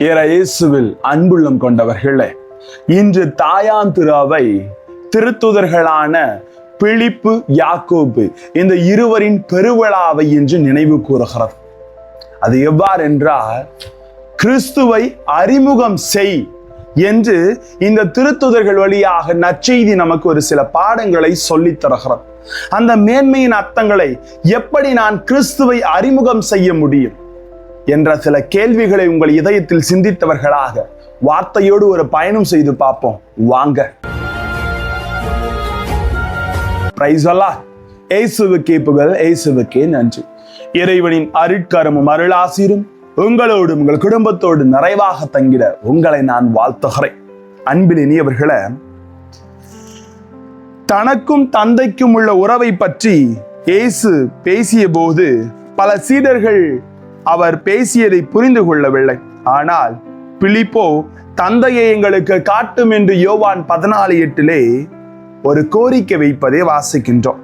ஏற இயேசுவில் அன்புள்ளம் கொண்டவர்களே இன்று தாயாந்திராவை திருத்துதர்களான பிழிப்பு யாக்கோபு இந்த இருவரின் பெருவிழாவை என்று நினைவு கூறுகிறது அது எவ்வாறு என்றால் கிறிஸ்துவை அறிமுகம் செய் என்று இந்த திருத்துதர்கள் வழியாக நற்செய்தி நமக்கு ஒரு சில பாடங்களை சொல்லித் தருகிறது அந்த மேன்மையின் அர்த்தங்களை எப்படி நான் கிறிஸ்துவை அறிமுகம் செய்ய முடியும்? என்ற சில கேள்விகளை உங்கள் இதயத்தில் சிந்தித்தவர்களாக வார்த்தையோடு ஒரு பயணம் செய்து பார்ப்போம். வாங்க. பிரைஸ் ஏசுவுக்கே புகழ் ஏசுவுக்கே நன்றி. இறைவனின் அருட்கரமும் அருளாசிரும் உங்களோடு உங்கள் குடும்பத்தோடு நிறைவாக தங்கிட உங்களை நான் வாழ்த்துகிறேன். அன்பில் இனியவர்களே தனக்கும் தந்தைக்கும் உள்ள உறவை பற்றி இயேசு பேசிய போது பல சீடர்கள் அவர் பேசியதை புரிந்து கொள்ளவில்லை. ஆனால் பிலிப்போ தந்தையை எங்களுக்கு காட்டும் என்று யோவான் பதினாலு எட்டிலே ஒரு கோரிக்கை வைப்பதை வாசிக்கின்றோம்.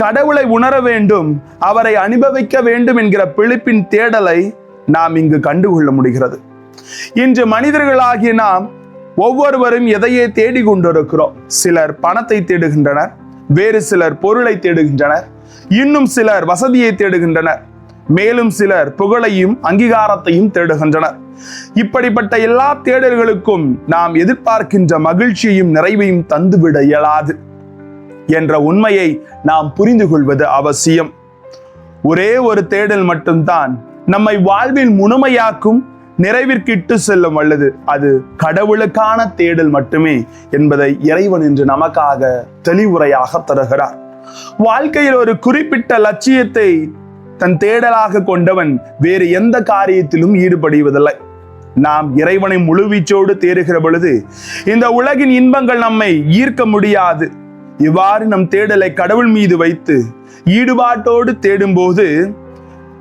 கடவுளை உணர வேண்டும் அவரை அனுபவிக்க வேண்டும் என்கிற பிழிப்பின் தேடலை நாம் இங்கு கண்டுகொள்ள முடிகிறது. இன்று மனிதர்களாகிய நாம் ஒவ்வொருவரும் எதையே தேடி கொண்டிருக்கிறோம் சிலர் பணத்தை தேடுகின்றனர் வேறு சிலர் பொருளை தேடுகின்றனர் இன்னும் சிலர் வசதியை தேடுகின்றனர். மேலும் சிலர் புகழையும் அங்கீகாரத்தையும் தேடுகின்றனர். இப்படிப்பட்ட எல்லா தேடல்களுக்கும் நாம் எதிர்பார்க்கின்ற மகிழ்ச்சியையும் நிறைவையும் தந்துவிட இயலாது என்ற உண்மையை நாம் புரிந்து கொள்வது அவசியம். ஒரே ஒரு தேடல் மட்டும்தான் நம்மை வாழ்வில் முழுமையாக்கும் நிறைவிற்கிட்டு செல்லும் அல்லது அது கடவுளுக்கான தேடல் மட்டுமே என்பதை இறைவன் என்று நமக்காக தெளிவுரையாக தருகிறார். வாழ்க்கையில் ஒரு குறிப்பிட்ட லட்சியத்தை தன் தேடலாக கொண்டவன் வேறு எந்த காரியத்திலும் ஈடுபடுவதில்லை. நாம் இறைவனை முழுவீச்சோடு தேடுகிற பொழுது இந்த உலகின் இன்பங்கள் நம்மை ஈர்க்க முடியாது. இவ்வாறு நம் தேடலை கடவுள் மீது வைத்து ஈடுபாட்டோடு தேடும்போது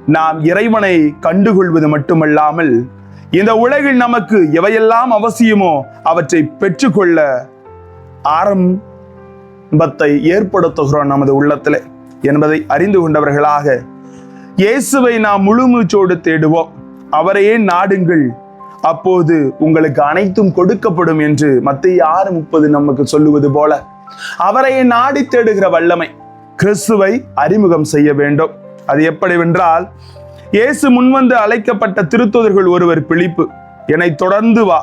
நாம் இறைவனை கண்டுகொள்வது மட்டுமல்லாமல் இந்த உலகில் நமக்கு எவையெல்லாம் அவசியமோ அவற்றை பெற்றுக்கொள்ள ஆரம்பத்தை ஏற்படுத்துகிறோம் நமது உள்ளத்தில் என்பதை அறிந்து கொண்டவர்களாக இயேசுவை நாம் முழுமூச்சோடு தேடுவோம். அவரையே நாடுங்கள். அப்போது உங்களுக்கு அனைத்தும் கொடுக்கப்படும் என்று மத்திய ஆறு முப்பது நமக்கு சொல்லுவது போல. அவரையே நாடி தேடுகிற வல்லமை கிறிஸ்துவை அறிமுகம் செய்ய வேண்டும். அது எப்படி வென்றால் இயேசு முன்வந்து அழைக்கப்பட்ட திருத்தூதர்கள் ஒருவர் பிழிப்பு என்னை தொடர்ந்து வா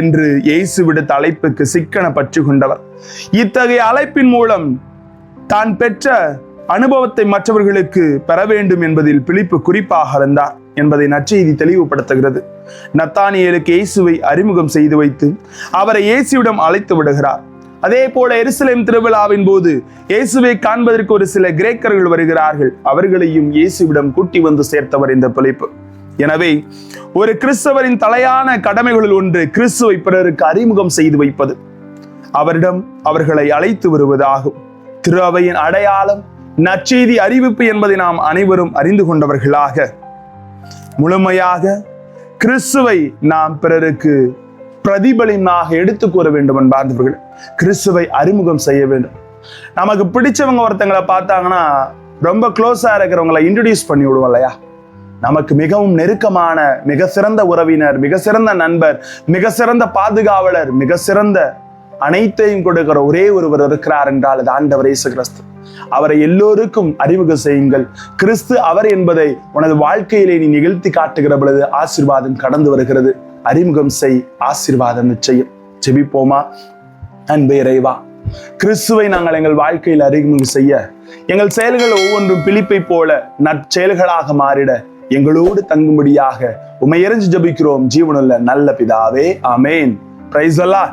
என்று இயேசு விடுத்த அழைப்புக்கு சிக்கன பற்று கொண்டவர். இத்தகைய அழைப்பின் மூலம் தான் பெற்ற அனுபவத்தை மற்றவர்களுக்கு பெற வேண்டும் என்பதில் பிலிப்பு குறிப்பாக இருந்தார் என்பதை நற்செய்தி தெளிவுபடுத்துகிறது. நத்தானியலுக்கு இயேசுவை அறிமுகம் செய்து வைத்து அவரை இயேசுவிடம் அழைத்து விடுகிறார். அதே போல எருசலேம் திருவிழாவின் போது இயேசுவை காண்பதற்கு ஒரு சில கிரேக்கர்கள் வருகிறார்கள். அவர்களையும் இயேசுவிடம் கூட்டி வந்து சேர்த்தவர் இந்த பிழைப்பு. எனவே ஒரு கிறிஸ்தவரின் தலையான கடமைகளில் ஒன்று கிறிஸ்துவை பிறருக்கு அறிமுகம் செய்து வைப்பது. அவரிடம் அவர்களை அழைத்து வருவதாகும். திரு அவையின் அடையாளம் நற்செய்தி அறிவிப்பு என்பதை நாம் அனைவரும் அறிந்து கொண்டவர்களாக. முழுமையாக கிறிஸ்துவை நாம் பிறருக்கு பிரதிபலிமாக எடுத்து கூற வேண்டும் என்பார்ந்தவர்கள். கிறிஸ்துவை அறிமுகம் செய்ய வேண்டும். நமக்கு பிடிச்சவங்க ஒருத்தங்களை பார்த்தாங்கன்னா ரொம்ப க்ளோஸா இருக்கிறவங்களை இன்ட்ரடியூஸ் பண்ணி விடுவோம் இல்லையா? நமக்கு மிகவும் நெருக்கமான மிக சிறந்த உறவினர் மிக சிறந்த நண்பர் மிக சிறந்த பாதுகாவலர் மிக சிறந்த அனைத்தையும் கொடுக்கிற ஒரே ஒருவர் இருக்கிறார் என்றால் அது ஆண்டவர் இயேசு கிறிஸ்து. அவரை எல்லோருக்கும் அறிமுகம் செய்யுங்கள். கிறிஸ்து அவர் என்பதை உனது வாழ்க்கையிலே நீ நிகழ்த்தி காட்டுகிற பொழுது ஆசீர்வாதம் கடந்து வருகிறது. அறிமுகம் செய் ஆசீர்வாதம் நிச்சயம். ஜெபிப்போமா? அன்பு இறைவா கிறிஸ்துவை நாங்கள் எங்கள் வாழ்க்கையில் அறிமுகம் செய்ய எங்கள் செயல்கள் ஒவ்வொன்றும் பிழிப்பை போல நற்செயல்களாக மாறிட எங்களோடு தங்கும்படியாக உமையறிஞ்சு ஜபிக்கிறோம். ஜீவனுள்ள நல்ல பிதாவே அமேன் பிரைஸ் அல்லாஹ்